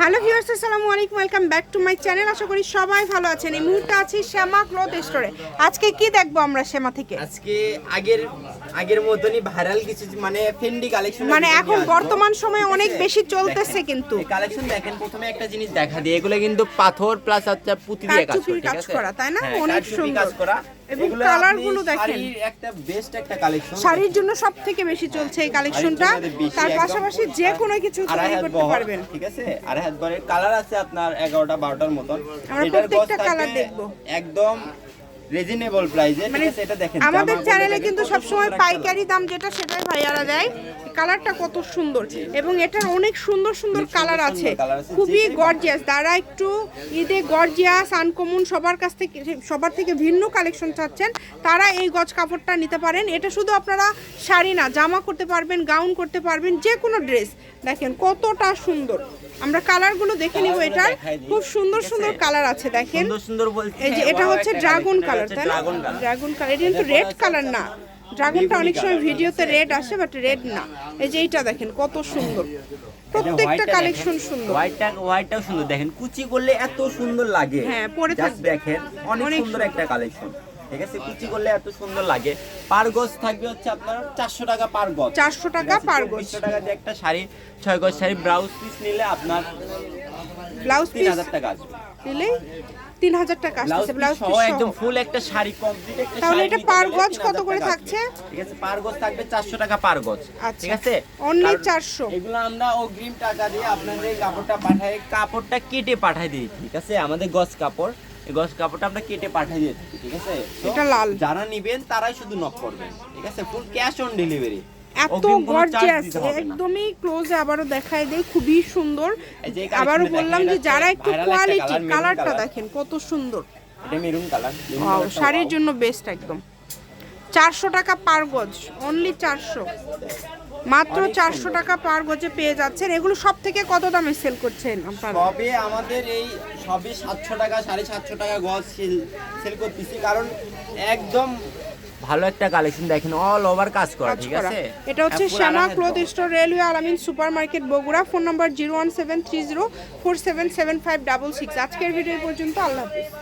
Hello viewers আসসালামু আলাইকুম welcome back to my channel আশা করি সবাই ভালো আছেন। এই মুহূর্তে আছি শ্যামা ক্লথ স্টোরে। আজকে কি দেখব আমরা শ্যামা থেকে? আজকে আগের আগের মতনই ভাইরাল কিছু মানে ফেন্ডি কালেকশন মানে এখন বর্তমান সময়ে অনেক বেশি চলতেছে কিন্তু। কালেকশন দেখেন প্রথমে একটা জিনিস দেখা দিয়ে এগুলো কিন্তু পাথর প্লাস হচ্ছে পুঁতি দিয়ে কাজ করা, ঠিক আছে? তাই না? হ্যাঁ, অনেক সুন্দর। কাজ করা। এবং কালারগুলো দেখেন। শাড়ির একটা বেস্ট একটা কালেকশন শাড়ির জন্য সব থেকে বেশি চলছে এই কালেকশনটা তার পাশাপাশি যে কোনো কিছু তৈরি করতে পারবেন। ঠিক আছে? আর হাত কালার আছে আপনার এগারোটা বারোটার মতন। আমরা প্রত্যেকটা কালার দেখব। একদম রিজনেবল প্রাইসে মানে এটা দেখেন। আমাদের চ্যানেলে কিন্তু কত সবসময় পাইকারি দাম যেটা সেটাই ভাইয়ারা দেয়। কালারটা কত সুন্দর। এবং এটার অনেক সুন্দর সুন্দর কালার আছে। খুবই গর্জিয়াস যারা একটু ঈদে গর্জিয়াস আনকমন সবার কাছ থেকে সবার থেকে ভিন্ন কালেকশন চাচ্ছেন তারা এই গজ কাপড়টা নিতে পারেন। এটা শুধু আপনারা শাড়ি না জামা করতে পারবেন গাউন করতে পারবেন যে কোনো ড্রেস দেখেন কতটা সুন্দর। আমরা কালারগুলো দেখে নিব এটার। খুব সুন্দর সুন্দর কালার আছে দেখেন। এই যে এটা হচ্ছে ড্রাগন কালার তাই না? ড্রাগন কালার এটা কিন্তু রেড কালার না। ড্রাগনটা অনেক সময় ভিডিওতে রেড আসে বাট রেড না। এই যে এইটা দেখেন কত সুন্দর। প্রত্যেকটা কালেকশন সুন্দর। হোয়াইটটা হোয়াইটটাও সুন্দর। দেখেন কুচি করলে এত সুন্দর লাগে। হ্যাঁ, পরে থাকবে। দেখেন অনেক সুন্দর একটা কালেকশন ঠিক আছে কুচি করলে এত সুন্দর লাগে। পার গজ থাকবে হচ্ছে আপনার চারশো টাকা পার গজ 400 টাকা per গজ। টাকা দিয়ে একটা শাড়ি ছয় গজ শাড়ি ব্লাউজ পিস নিলে আপনার ব্লাউজ তিন পিস হাজার টাকা আসবে দিলেই তিন হাজার টাকা আসতেছে ব্লাউজ পিস একদম ফুল একটা শাড়ি কমপ্লিট একটা তাহলে এটা গেলে গজ কত করে থাকছে? ঠিক আছে পার গজ থাকবে চারশো টাকা পার গজ। আচ্ছা। ঠিক আছে? Only কারণ 400 এগুলো আমরা অগ্রিম টাকা দিয়ে আপনাদের এই কাপড়টা পাঠাই কাপড়টা কেটে পাঠাই দিই ঠিক আছে? আমাদের গজ কাপড় এই গজ কাপড়টা আমরা কেটে পাঠাই দিয়ে ঠিক আছে? এটা লাল। যারা নিবেন তারাই শুধু নক করবেন ঠিক আছে? ফুল ক্যাশ অন ডেলিভারি এত গর্জিয়াস একদমই ক্লোজে আবারও দেখায় দেয় খুবই সুন্দর। আবারও বললাম যে যারা একটু কোয়ালিটি কালারটা দেখেন কত সুন্দর। মেরুন কালার শাড়ির জন্য বেস্ট একদম। চারশো টাকা পার গজ অনলি চারশো। মাত্র চারশো টাকা পার গজে পেয়ে যাচ্ছেন। এগুলো সব থেকে কত দামে সেল করছেন আপনারা? সবে আমাদের এই সবে সাতশো টাকা সাড়ে সাতশো টাকা গজ সেল সেল করতেছি। কারণ একদম ভালো একটা কালেকশন দেখেন অল ওভার কাজ করা ঠিক আছে? এটা হচ্ছে হ্যাঁ, Shyama cloth cloth store railway Alamin super market Bogura phone number zero one seven three zero four seven seven five double six আজকের ভিডিও পর্যন্ত আল্লাহ হাফিজ।